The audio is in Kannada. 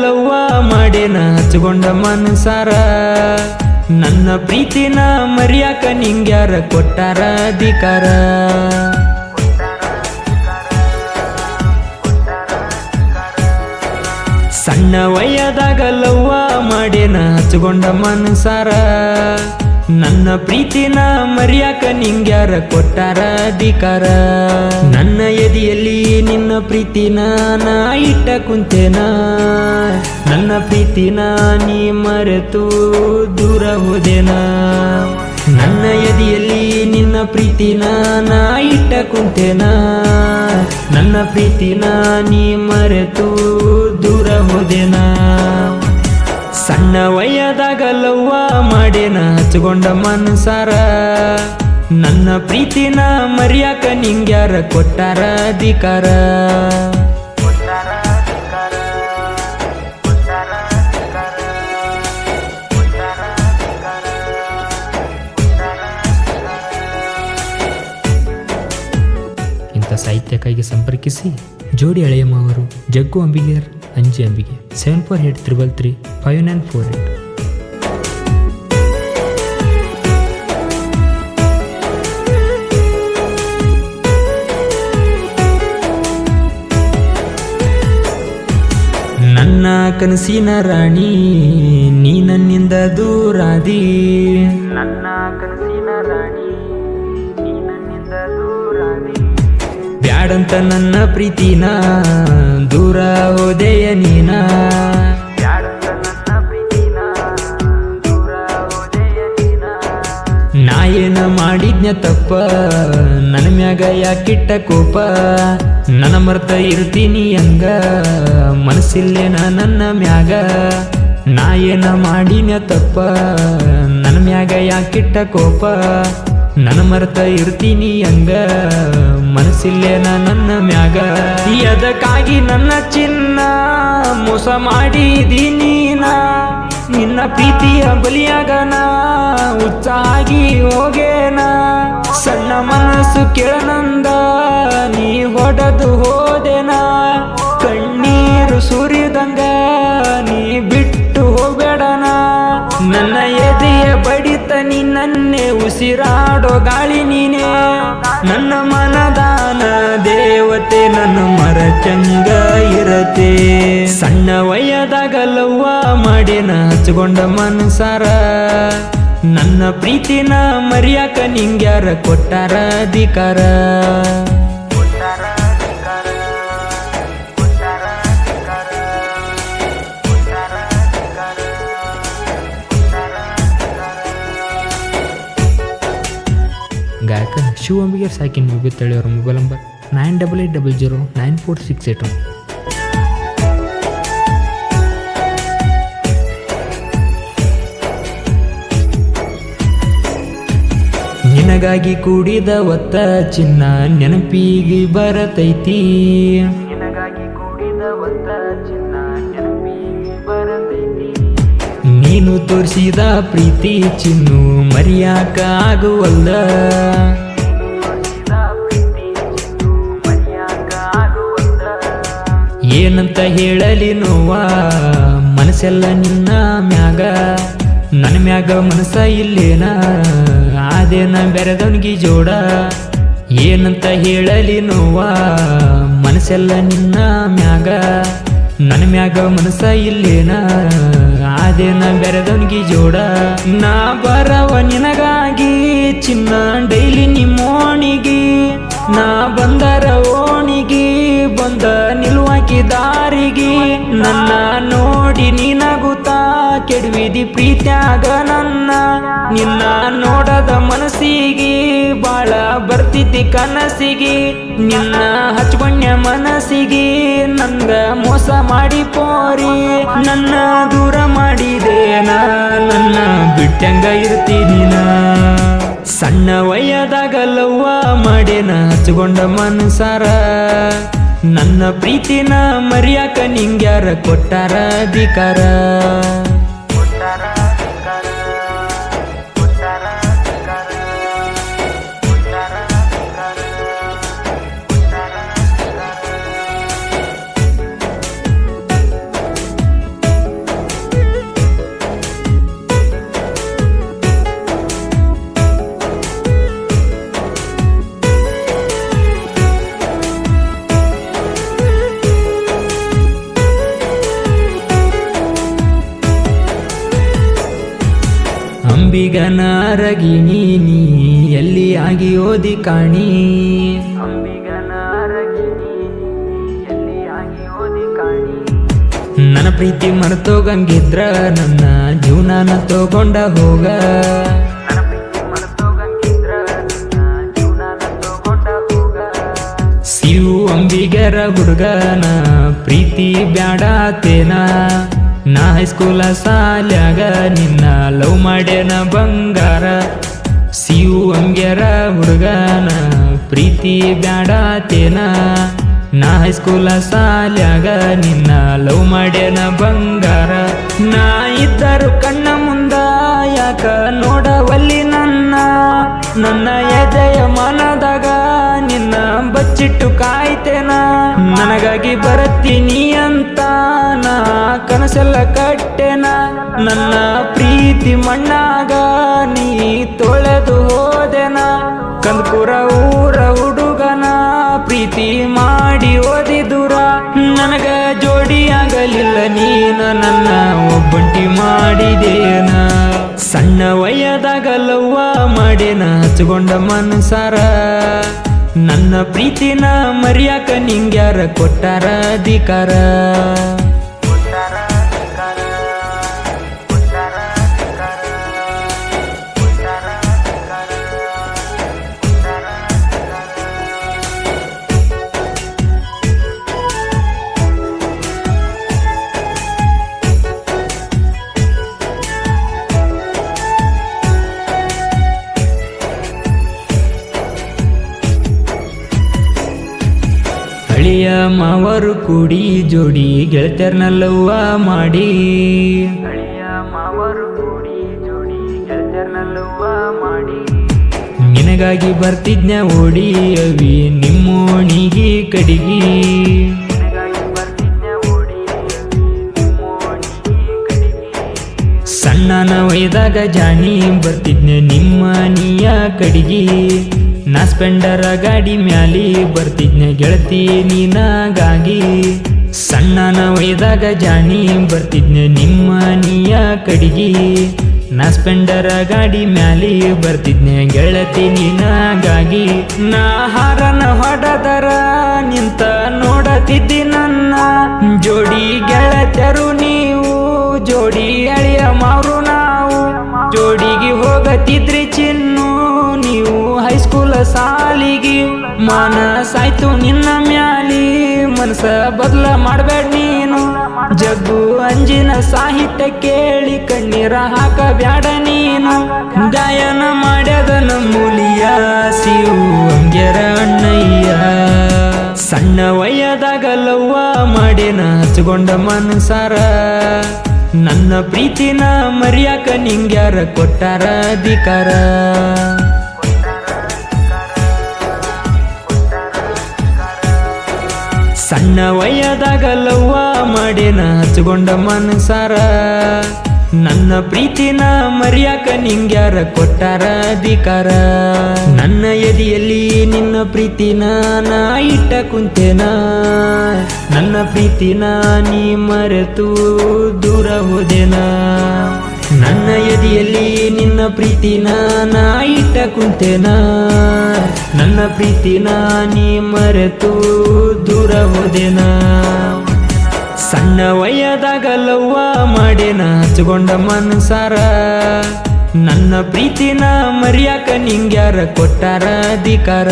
ಲವ್ವ ಮಾಡೇನ ಹಚ್ಕೊಂಡ ಮನಸಾರ. ನನ್ನ ಪ್ರೀತಿನ ಮರ್ಯಾಕ ನಿಂಗ್ಯಾರ ಕೊಟ್ಟಾರ ಅಧಿಕಾರ. ಸಣ್ಣ ವಯ್ಯದಾಗ ಲವ್ವ ಮಾಡೇನ ಹಚ್ಕೊಂಡ ಮನಸಾರ. ನನ್ನ ಪ್ರೀತಿನ ಮರ್ಯಾಕ ನಿಂಗ್ಯಾರ ಕೊಟ್ಟಾರ ಅಧಿಕಾರ? ನನ್ನ ಎದಿಯಲ್ಲಿ ನಿನ್ನ ಪ್ರೀತಿನ ನಾ ಇಟ್ಟ ಕುಂತೇನ? ನನ್ನ ಪ್ರೀತಿನ ನೀ ಮರೆತು ದೂರ ಹೋದೆನಾ? ನನ್ನ ಎದಿಯಲ್ಲಿ ನಿನ್ನ ಪ್ರೀತಿನ ನಾ ಇಟ್ಟ ಕುಂತೇನ? ನನ್ನ ಪ್ರೀತಿನ ನೀ ಮರೆತು ದೂರ ಹೋದೆನ? ಸಣ್ಣ ವಯದಾಗ ಲವ್ವ ಮಾಡೇನ ಹಚ್ಕೊಂಡ ಮನಸಾರ. ನನ್ನ ಪ್ರೀತಿನ ಮರ್ಯಾಕ ನಿಂಗ್ಯಾರ ಕೊಟ್ಟಾರ ಅಧಿಕಾರ. ಇಂಥ ಸಾಹಿತ್ಯಕ್ಕಾಗಿ ಸಂಪರ್ಕಿಸಿ. ಜೋಡಿ ಅಳೆಯಮ್ಮವರು Jaggu Ambiger, Anji Ambige. Seven four eight triple three five nine four eight ನನ್ನ ಕನಸಿನ ರಾಣಿ, ನೀ ನನ್ನಿಂದ ದೂರಾದಿ. ನನ್ನ ಕನಸಿನ ರಾಣಿ ಬ್ಯಾಡಂತ ನನ್ನ ಪ್ರೀತಿನ ದೂರ ಹೋದೆಯ ನೀನ. ನಾ ಏನ ಮಾಡಿದ್ನ ತಪ್ಪ ನನ್ನ ಮ್ಯಾಗ ಯಾಕಿಟ್ಟ ಕೋಪ. ನನ್ನ ಮರ್ತ ಇರ್ತೀನಿ ಹಂಗ ಮನಸ್ಸಿಲ್ಲೇನ ನನ್ನ ಮ್ಯಾಗ. ನಾ ಏನ ಮಾಡಿನ ತಪ್ಪ ನನ್ನ ಮ್ಯಾಗ ಯಾಕಿಟ್ಟ ಕೋಪ. ನನ್ನ ಮರ್ತ ಇರ್ತೀನಿ ಹಂಗ ಮನಸ್ಸಿಲ್ಲೇನ ನನ್ನ ಮ್ಯಾಗ. ಅದಕ್ಕಾಗಿ ನನ್ನ ಚಿನ್ನ ಮೋಸ ಮಾಡಿದೀನಿ ನಾ. ನಿನ್ನ ಪ್ರೀತಿಯ ಬಲಿಯಾಗನ ಹುಚ್ಚಾಗಿ ಹೋಗೇನ. ಸಣ್ಣ ಮನಸ್ಸು ಕೇಳನಂದ ನೀ ಹೊಡೆದು ಹೋದೆನ. ಕಣ್ಣೀರು ಸುರಿದಂಗ ನೀ ಬಿಟ್ಟು ಹೋಗ್ಬೇಡನ. ನನ್ನ ಎದೆಯ ನೀ ನನ್ನೇ ಉಸಿರಾಡೋ ಗಾಳಿ ನೀನೇ. ನನ್ನ ಮನದಾನ ದೇವತೆ, ನನ್ನ ಮರ ಚಂಗ ಇರತೆ ಸಣ್ಣ ವಯದಾಗಲವ್ವ ಲವ್ವ ಮಾಡಿ ಹಚ್ಕೊಂಡ ಮನಸಾರ. ನನ್ನ ಪ್ರೀತಿನ ಮರ್ಯಾಕ ನಿಂಗ್ಯಾರ ಕೊಟ್ಟಾರ ಅಧಿಕಾರ. ಗಾಯಕ ಸಾಕಿನ ಮುಗಿತಳ್ಳಿ ಅವರ mobile number nine double eight double zero nine four six eight one ನಿನಗಾಗಿ ಕೂಡಿದ ಒತ್ತ ಚಿನ್ನ ನೆನಪಿಗೆ ಬರತೈತಿ. ನಿನಗಾಗಿ ಕೂಡಿದ ಒತ್ತ ಚಿನ್ನ ನೆನಪಿಗೆ ಬರತೈತಿ. ನೀನು ತೋರಿಸಿದ ಪ್ರೀತಿ ಚಿನ್ನು ಮರಿಯಾಕ ಆಗುವಲ್ಲ. ಏನಂತ ಹೇಳಲಿ ನೋವ? ಮನಸ್ಸೆಲ್ಲ ನಿನ್ನ ಮ್ಯಾಗ. ನನ್ನ ಮ್ಯಾಗ ಮನಸ್ಸ ಇಲ್ಲೇನ? ಆದೇನ ಬೆರೆದವನಿಗೆ ಜೋಡ. ಏನಂತ ಹೇಳಲಿ ನೋವ? ಮನಸ್ಸೆಲ್ಲ ನಿನ್ನ ಮ್ಯಾಗ. ನನ್ನ ಮ್ಯಾಗ ಮನಸ್ಸ ಇಲ್ಲೇನ? ಆದೇನ ಬೆರೆದವನಿಗೆ ಜೋಡ. ನಾ ಬರವ ನಿನಗಾಗಿ, ಚಿನ್ನ ಡೈಲಿ ನಿಮ್ಮೋಣಿಗೆ. ನಾ ಬಂದರ ಓಣಿಗೆ, ಬಂದ ನಿಲ್ವಾಕಿ ದಾರಿಗೆ ನನ್ನ ನೋಡಿ ನಿನಗುತ್ತಾ ಕೆಡವಿದಿ ಪ್ರೀತ್ಯಾಗ ನನ್ನ. ನಿನ್ನ ನೋಡದ ಮನಸ್ಸಿಗೆ ಬಾಳ ಬರ್ತಿತಿ ಕನಸಿಗೆ. ನಿನ್ನ ಹಚ್ಕೊಂಡ ಮನಸ್ಸಿಗೆ ನಂಗ ಮೋಸ ಮಾಡಿ ಪೋರಿ. ನನ್ನ ದೂರ ಮಾಡಿದೇನ? ನನ್ನ ಬಿಟ್ಟಂಗ ಇರ್ತೀನಿ ಸಣ್ಣ ವಯ್ಯದಾಗಲ್ಲವ್ವ ಲವ್ವ ಮಾಡೇನ ಹಚ್ಕೊಂಡ ಮನಸಾರ. ನನ್ನ ಪ್ರೀತಿನ ಮರ್ಯಾಕ ನಿಂಗ್ಯಾರ ಕೊಟ್ಟಾರ ಅಧಿಕಾರ? ಅಂಬಿಗನ ಅರಗಿಣಿ ನೀ, ಎಲ್ಲಿ ಆಗಿ ಓದಿ ಕಾಣಿ? ನನ್ನ ಪ್ರೀತಿ ಮರ್ತೋಗಂಗಿದ್ರ ನನ್ನ ಜೀವನಾನ ತಗೊಂಡ ಹೋಗ. ಸಿವು ಅಂಬಿಗರ ಹುಡುಗನ ಪ್ರೀತಿ ಬ್ಯಾಡಾತೇನ ನಾ ಹೈಸ್ಕೂಲ ಸಾಲ್ಯಾಗ ನಿನ್ನ ಲವ್ ಮಾಡ್ಯನ ಬಂಗಾರ. ಸಿಯು ಹಂಗ್ಯರ ಹುಡುಗನ, ಪ್ರೀತಿ ಬ್ಯಾಡತೇನ. ನಾ ಹೈಸ್ಕೂಲ ಸಾಲ್ಯಾಗ ನಿನ್ನ ಲವ್ ಮಾಡ್ಯನ ಬಂಗಾರ. ನಾ ಇದ್ದರು ಕಣ್ಣ ಮುಂದ, ಯಾಕ ನೋಡವಲ್ಲಿ ನನ್ನ. ನನ್ನ ಎದೆಯ ಮನದಾಗ ನಿನ್ನ ಬಚ್ಚಿಟ್ಟು ಕಾಯ್ತೇನ. ನನಗಾಗಿ ಬರುತ್ತೀನಿ ಕನಸೆಲ್ಲ ಕಟ್ಟೆನ? ನನ್ನ ಪ್ರೀತಿ ಮಣ್ಣಾಗ ನೀ ತೊಳೆದು ಹೋದೆನ? ಕಂದಪುರ ಊರ ಹುಡುಗನ ಪ್ರೀತಿ ಮಾಡಿ ಓದಿದುರ? ನನಗ ಜೋಡಿ ಆಗಲಿಲ್ಲ ನೀನ, ನನ್ನ ಒಬ್ಬಂಟಿ ಮಾಡಿದೇನ? ಸಣ್ಣ ವಯದಾಗ ಲವ್ವ ಮಾಡೇನ ಹಚ್ಕೊಂಡ ಮನಸಾರ? ನನ್ನ ಪ್ರೀತಿನ ಮರ್ಯಾಕ ನಿಂಗ್ಯಾರ ಕೊಟ್ಟಾರ ಅಧಿಕಾರ? ಹಳಿಯ ಮಾವರು ಕೂಡಿ ಜೋಡಿ ಗೆಳತರ್ನಲ್ಲವ್ವ ಮಾಡಿ. ಅಳಿಯ ಮಾವರು ಕೂಡಿ ಜೋಡಿ ಗೆಳತರ್ನಲ್ಲವ್ವ ಮಾಡಿ. ನಿನಗಾಗಿ ಬರ್ತಿದ್ನ ಓಡಿ ಅವಿ ನಿಮ್ಮೋಣಿಗೆ ಕಡಿಗಿ. ಸಣ್ಣನ ಒಯ್ದಾಗ ಜಾಣಿ ಬರ್ತಿದ್ನೆ ನಿಮ್ಮ ನೀಯ ಕಡಿಗಿ. ನಾ ಸ್ಪೆಂಡರ ಗಾಡಿ ಮ್ಯಾಲಿ ಬರ್ತಿದ್ನೆ ಗೆಳತಿ ನೀನಾಗಾಗಿ. ಸಣ್ಣನ ಒಯ್ದಾಗ ಜಾಣಿ ಬರ್ತಿದ್ನೆ ನಿಮ್ಮ ನೀಯ ಕಡಿಗಿ. ನಾ ಸ್ಪೆಂಡರ ಗಾಡಿ ಮ್ಯಾಲಿ ಬರ್ತಿದ್ನೆ ಗೆಳತಿ ನೀನಾಗಾಗಿ. ನಾ ಹಾರನ ಹೊಡದರ ನಿಂತ ನೋಡತಿದ್ದಿ ನನ್ನ. ಜೋಡಿ ಗೆಳತರು ನೀವು, ಜೋಡಿ ಅಳಿಯ ಮಾರು ನಾವು. ಜೋಡಿಗೆ ಹೋಗತಿದ್ರಿ ಚಿನ್ನು ಸಾಲಿಗೆ ಮನಸಾಯ್ತು ನಿನ್ನ ಮ್ಯಾಲಿ. ಮನಸ ಬದಲ ಮಾಡಬೇಡ ನೀನು. ಜಗ್ಗು ಅಂಜಿನ ಸಾಹಿತ್ಯ ಕೇಳಿ ಕಣ್ಣೀರ ಹಾಕಬ್ಯಾಡ ನೀನು. ಗಾಯನ ಮಾಡ್ಯದ ನಮ್ಮೂಲಿಯ ಸಿವು ಅಂಗ್ಯರ ಅಣ್ಣಯ್ಯ. ಸಣ್ಣ ವಯ್ಯದಾಗ ಲವ್ವ ಮಾಡೇನ ಹಚ್ಕೊಂಡ ಮನ್ಸಾರ. ನನ್ನ ಪ್ರೀತಿನ ಮರ್ಯಾಕ ನಿಂಗ್ಯಾರ ಕೊಟ್ಟಾರ ಅಧಿಕಾರ. ಸಣ್ಣ ವಯದಾಗ ಲವ್ವ ಮಾಡೇನ ಹಚ್ಕೊಂಡ ಮನಸಾರ. ನನ್ನ ಪ್ರೀತಿನ ಮರ್ಯಾಕ ನಿಂಗ್ಯಾರ ಕೊಟ್ಟಾರ ಅಧಿಕಾರ. ನನ್ನ ಎದಿಯಲ್ಲಿ ನಿನ್ನ ಪ್ರೀತಿನ ನಾ ಇಟ್ಟ ಕುಂತೇನ. ನನ್ನ ಪ್ರೀತಿನ ನೀ ಮರೆತು ದೂರ ಹೋದೆನ. ನನ್ನ ಎದಿಯಲ್ಲಿ ನಿನ್ನ ಪ್ರೀತಿನ ನಾ ಇಟ್ಟ ಕುಂತೇನ. ನನ್ನ ಪ್ರೀತಿನ ನೀ ಮರೆತು ದೂರ ಹೋದೆನ ಸಣ್ಣ ವಯದಾಗ ಲವ್ವ ಮಾಡೇನ? ಹಚ್ಕೊಂಡ ಮನ್ಸಾರ? ನನ್ನ ಪ್ರೀತಿನ ಮರ್ಯಾಕ ನಿಂಗ್ಯಾರ ಕೊಟ್ಟಾರ ಅಧಿಕಾರ?